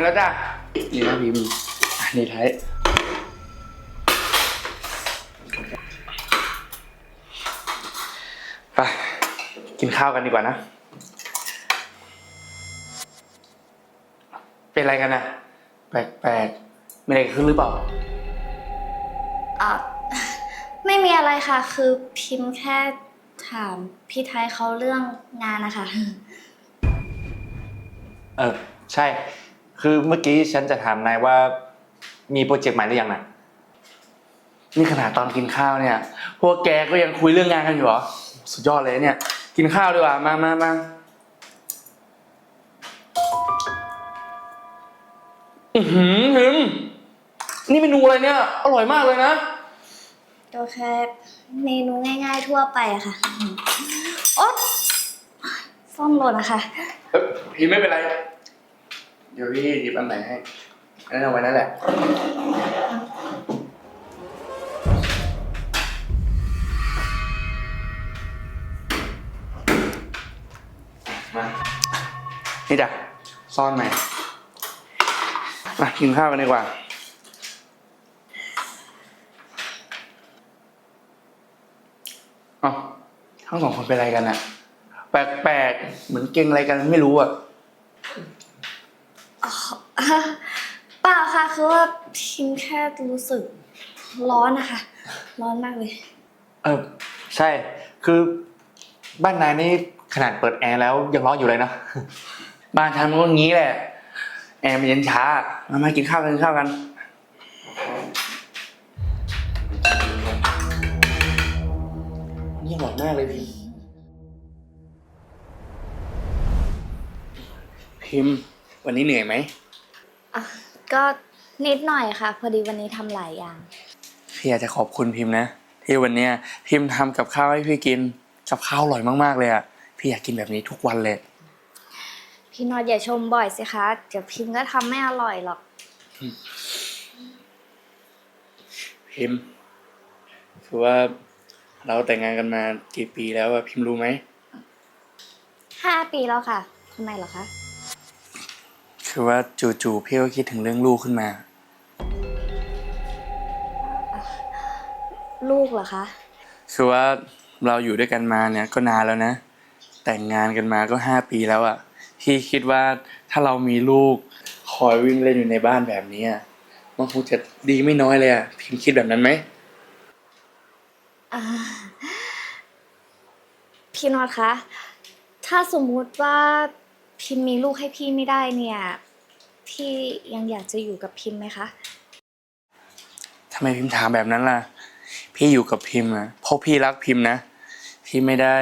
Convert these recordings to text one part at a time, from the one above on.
มาแล้วจ้ะนี่นะพิมพ์อะนี่ไทยไปกินข้าวกันดีกว่านะ เป็นอะไรกันนะแปลกๆไม่อะไรขึ้นหรือเปล่า อะไม่มีอะไรค่ะ คือพิมพ์แค่ถามพี่ไทยเขาเรื่องงานนะคะ เออ ใช่ คือเมื่อกี้ฉันจะถามนายว่า มีโปรเจกต์ใหม่หรือยังนะนี่ขนาดตอนกินข้าวเนี่ย พวกแกก็ยังคุยเรื่องงานกันอยู่เหรอ สุดยอดเลยเนี่ย กินข้าวดีกว่า มามามาอือหือหิมนี่เมนูอะไรเนี่ย อร่อยมากเลยนะก็แค่เมนูง่าย ๆ ทั่วไปอะค่ะโอ๊ยซ่อมหล่นนะคะเอ้ยพี่ไม่เป็นไร เดี๋ยวพี่หยิบอันไหนให้อันนั้นเอาไว้นั่นแหละ มา นี่จ้ะซ่อนใหม่มากินข้าวกันดีกว่า เอ้าทั้งสองคนเป็นอะไรกันอะแปลกๆ เหมือนเก่งอะไรกันไม่รู้อะ เปล่าค่ะคือว่าพิมพ์แค่รู้สึกร้อนนะคะ ร้อนมากเลย เออใช่ คือบ้านนายนี่ขนาดเปิดแอร์แล้วยังร้อนอยู่เลยนะบ้านฉันมันก็งี้แหละ แอร์มันเย็นช้ามามากินข้าวกันกินข้าวกัน นี่อร่อยมากเลยพี่พิมพ์วันนี้เหนื่อยไหม อะก็นิดหน่อยค่ะ พอดีวันนี้ทำหลายอย่าง พี่อยากจะขอบคุณพิมพ์นะ ที่วันเนี้ยพิมพ์ทำกับข้าวให้พี่กินกับข้าวอร่อยมากๆเลยอะพี่อยากกินแบบนี้ทุกวันเลย พี่นอดอย่าชมบ่อยสิคะ เดี๋ยวพิมพ์ก็ทำไม่อร่อยหรอก พิมพ์คือว่าเราแต่งงานกันมากี่ปีแล้วอะพิมพ์รู้ไหมห้าปีแล้วค่ะทำไมเหรอคะ คือว่าจู่ๆพี่ก็คิดถึงเรื่องลูกขึ้นมา ลูกเหรอคะ คือว่าเราอยู่ด้วยกันมาเนี่ยก็นานแล้วนะ แต่งงานกันมาก็ห้าปีแล้วอะพี่คิดว่าถ้าเรามีลูกคอยวิ่งเล่นอยู่ในบ้านแบบนี้อะมันคงจะดีไม่น้อยเลยอะพิมพ์คิดแบบนั้นไหมอ่าพี่นอตคะ ถ้าสมมุติว่า พิมพ์มีลูกให้พี่ไม่ได้เนี่ย พี่ยังอยากจะอยู่กับพิมพ์ไหมคะ ทำไมพิมพ์ถามแบบนั้นล่ะ พี่อยู่กับพิมพ์อะเพราะพี่รักพิมพ์นะ พี่ไม่ได้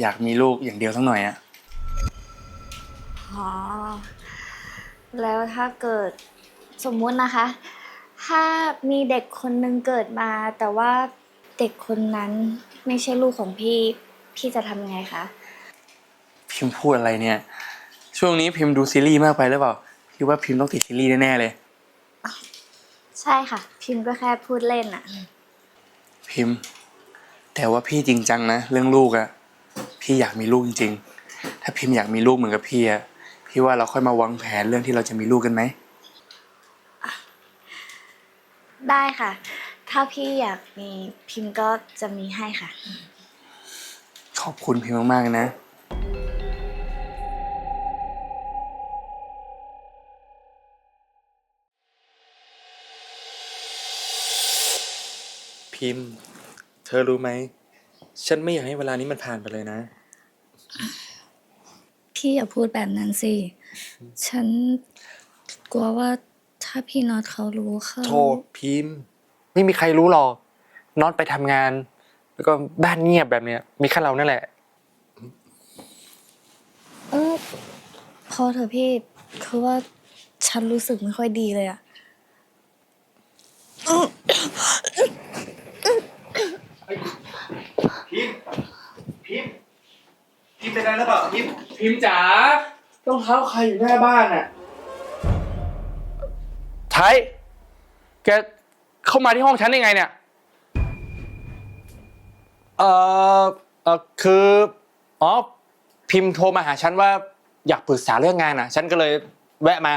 อยากมีลูกอย่างเดียวทั้งหน่อยอะอ๋อ แล้วถ้าเกิดสมมุตินะคะ ถ้ามีเด็กคนหนึ่งเกิดมา แต่ว่าเด็กคนนั้นไม่ใช่ลูกของพี่ พี่จะทำไงคะ พิมพ์พูดอะไรเนี่ย ช่วงนี้พิมพ์ดูซีรีส์มากไปหรือเปล่าพี่ว่าพิมพ์ต้องติดซีรีส์แน่ๆเลย ใช่ค่ะ พิมพ์ก็แค่พูดเล่นอะพิมพ์ แต่ว่าพี่จริงจังนะเรื่องลูกอะพี่อยากมีลูกจริง ๆ ถ้าพิมพ์อยากมีลูกเหมือนกับพี่อะพี่ว่าเราค่อยมาวางแผนเรื่องที่เราจะมีลูกกันไหมได้ค่ะ ถ้าพี่อยากมีพิมพ์ก็จะมีให้ค่ะ ขอบคุณพิมพ์มากๆนะ พิมพ์ เธอรู้ไหม ฉันไม่อยากให้เวลานี้มันผ่านไปเลยนะ พี่อย่าพูดแบบนั้นสิ ฉันกลัวว่าถ้าพี่น็อตเขารู้เขาโทษพิมพ์ ไม่มีใครรู้หรอกน็อตไปทำงาน แล้วก็บ้านเงียบแบบเนี้ย มีแค่เรานั่นแหละ เออพอเถอะพี่คือว่าฉันรู้สึกไม่ค่อยดีเลยอะ พิมพ์ พิมพ์ พิมพ์เป็นอะไรหรือเปล่าพิมพ์พิมพ์จ๋าต้องเท้าใครอยู่หน้าบ้านอะไทยแกเข้ามาที่ห้องฉันได้ไงเนี่ย เอ่อ เอ่อ คือ อ๋อ พิมพ์โทรมาหาฉันว่าอยากปรึกษาเรื่องงานอะ ฉันก็เลยแวะมา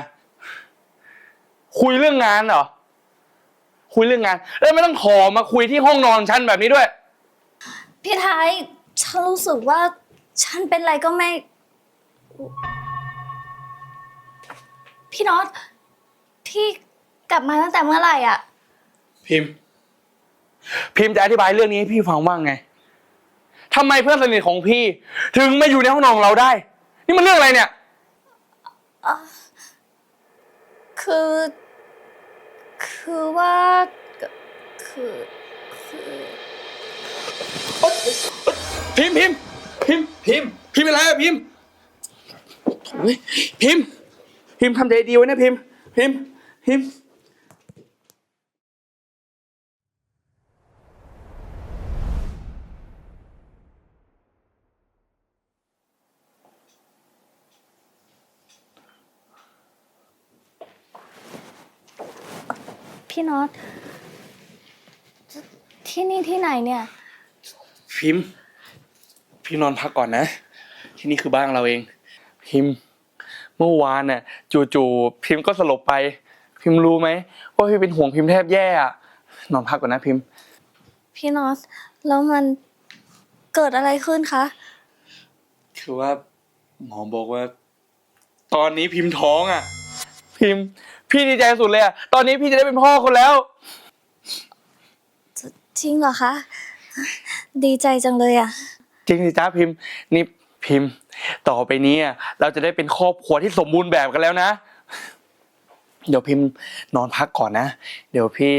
คุยเรื่องงานเหรอ คุยเรื่องงาน แล้วไม่ต้องขอมาคุยที่ห้องนอนฉันแบบนี้ด้วย พี่ไทย ฉันรู้สึกว่า ฉันเป็นอะไรก็ไม่ พี่น็อต พี่กลับมาตั้งแต่เมื่อไหร่อะ พิมพ์ พิมพ์จะอธิบายเรื่องนี้ให้พี่ฟังว่าไงทำไมเพื่อนสนิทของพี่ ถึงมาอยู่ในห้องนอนของเราได้ นี่มันเรื่องอะไรเนี่ย คือ คือว่า คือ คือ พิมพ์พิมพ์ พิมพ์พิมพ์พิมพ์อะไรอะพิมพ์เฮ้ยพิมพ์พิมพ์ทำใจดีไว้นะพิมพ์พิมพ์พิมพ์พี่น็อตที่นี่ที่ไหนเนี่ย พิมพ์ พี่นอนพักก่อนนะ ที่นี่คือบ้านเราเอง พิมพ์เมื่อวานน่ะจู่ๆพิมพ์ก็สลบไป พิมพ์รู้ไหมว่าพี่เป็นห่วงพิมพ์แทบแย่อะนอนพักก่อนนะพิมพ์พี่น็อตแล้วมันเกิดอะไรขึ้นคะ คือว่าหมอบอกว่า ตอนนี้พิมพ์ท้องอะ พิมพ์พี่ดีใจสุดเลยอะตอนนี้พี่จะได้เป็นพ่อคนแล้ว จริงเหรอคะ ดีใจจังเลยอะ จริงสิจ้าพิมพ์นี่พิมพ์ ต่อไปนี้เราจะได้เป็นครอบครัวที่สมบูรณ์แบบกันแล้วนะ เดี๋ยวพิมพ์นอนพักก่อนนะ เดี๋ยวพี่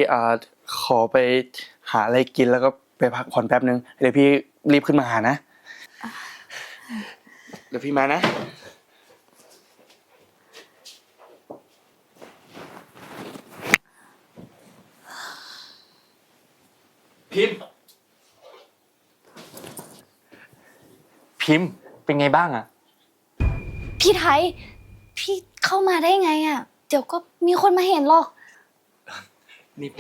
ขอไปหาอะไรกินแล้วก็ไปพักผ่อนแป๊บนึงเดี๋ยวพี่รีบขึ้นมาหานะ เดี๋ยวพี่มานะพิมพ์ พิมพ์เป็นไงบ้างอะพี่ไทย พี่เข้ามาได้ไงอะเดี๋ยวก็มีคนมาเห็นหรอก นี่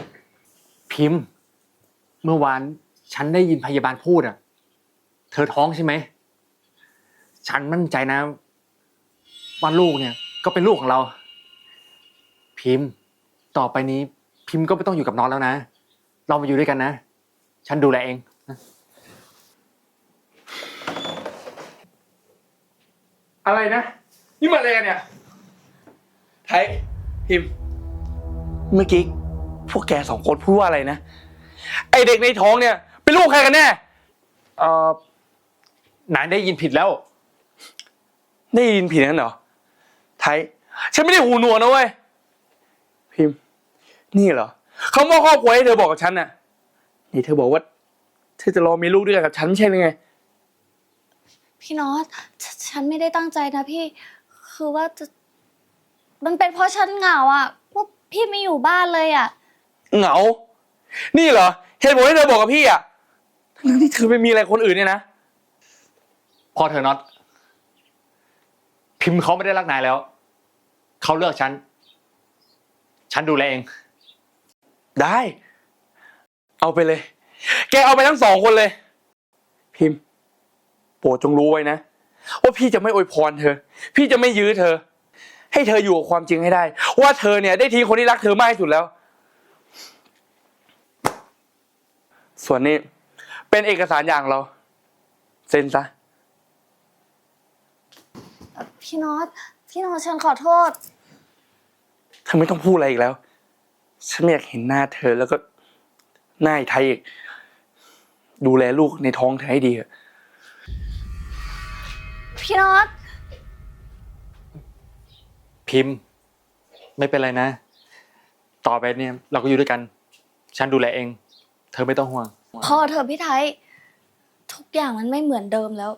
พิมพ์ เมื่อวานฉันได้ยินพยาบาลพูดอะเธอท้องใช่ไหม ฉันมั่นใจนะว่าลูกเนี่ย ก็เป็นลูกของเรา พิมพ์ ต่อไปนี้ พิมพ์ก็ไม่ต้องอยู่กับน้องแล้วนะ เรามาอยู่ด้วยกันนะ ฉันดูแลเองนะ อะไรนะ นี่มาอะไรกันเนี่ยไทยพิมพ์ เมื่อกี้พวกแกสองคนพูดว่าอะไรนะ ไอเด็กในท้องเนี่ย เป็นลูกใครกันแน่เออนายได้ยินผิดแล้ว ได้ยินผิดนั่นเหรอ ไทย ฉันไม่ได้หูหนวกนะเว้ย พิมพ์ นี่เหรอ เขามอบครอบครัวให้เธอบอกกับฉันน่ะ นี่เธอบอกว่า เธอจะรอมีลูกด้วยกันกับฉันไม่ใช่หรือไง พี่น็อตฉฉันไม่ได้ตั้งใจนะพี่ คือว่าจะมันเป็นเพราะฉันเหงาอะพวกพี่ไม่อยู่บ้านเลยอะ เหงา นี่เหรอ เหตุผลที่เธอบอกกับพี่อะทั้งที่เธอไม่มีอะไรคนอื่นเนี่ยนะ พอเธอน็อต พิมพ์เขาไม่ได้รักนายแล้ว เขาเลือกฉัน ฉันดูแลเอง ได้ เอาไปเลย แกเอาไปทั้งสองคนเลย พิมพ์ โปรดจงรู้ไว้นะ ว่าพี่จะไม่อวยพรเธอ พี่จะไม่ยื้อเธอ ให้เธออยู่กับความจริงให้ได้ ว่าเธอเนี่ยได้ทิ้งคนที่รักเธอมากที่สุดแล้ว ส่วนนี้เป็นเอกสารอย่างเรา เซ็นซะ พี่น็อตพี่น็อตฉันขอโทษ เธอไม่ต้องพูดอะไรอีกแล้ว ฉันไม่อยากเห็นหน้าเธอแล้วก็หน้าไอ้ไทยอีก ดูแลลูกในท้องเธอให้ดีเถอะ พี่น็อตพิมพ์ ไม่เป็นไรนะ ต่อไปเนี่ย เราก็อยู่ด้วยกัน ฉันดูแลเอง เธอไม่ต้องห่วงพอเธอะพี่ไทย ทุกอย่างมันไม่เหมือนเดิมแล้ว